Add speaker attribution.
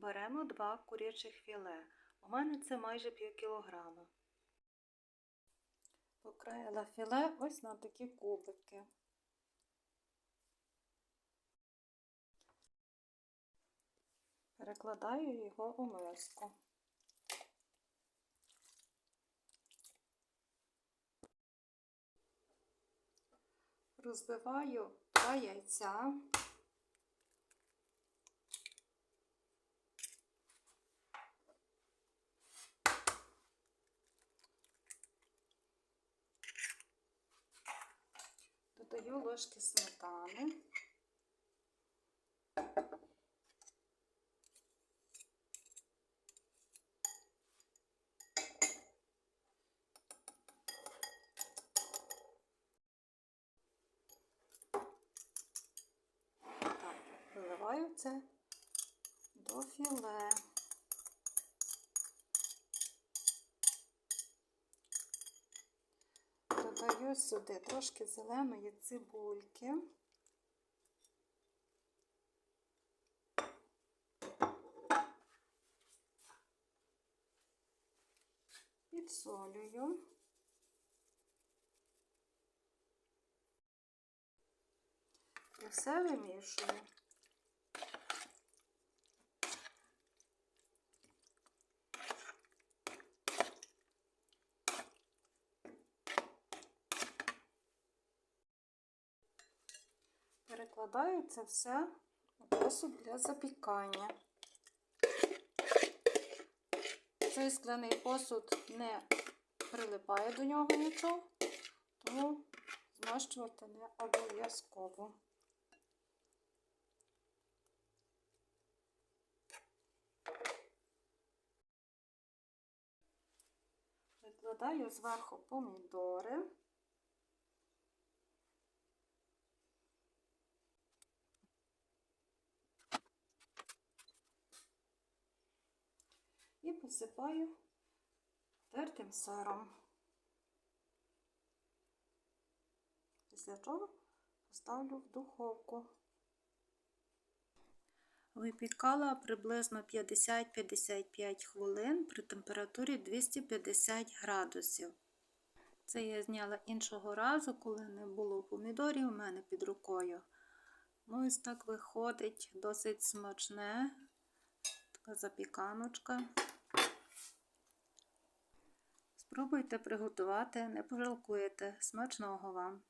Speaker 1: Беремо два курячих філе. У мене це майже пів кілограма. Покроїла філе ось на такі кубики. Перекладаю його у миску. Розбиваю два яйця. Додаю ложки сметани. Так, це до філе. Додаю сюди трошки зеленої цибульки. Підсолюю. І все вимішую. Перекладаю це все у посуд для запікання. Цей скляний посуд не прилипає до нього нічого, тому змащувати не обов'язково. Викладаю зверху помідори. Посипаю тертим сиром. Після чого поставлю в духовку. Випікала приблизно 50-55 хвилин при температурі 250 градусів. Це я зняла іншого разу, коли не було помідорів у мене під рукою. Ну, ось так виходить досить смачне, така запіканочка. Спробуйте приготувати, не пожалкуєте. Смачного вам!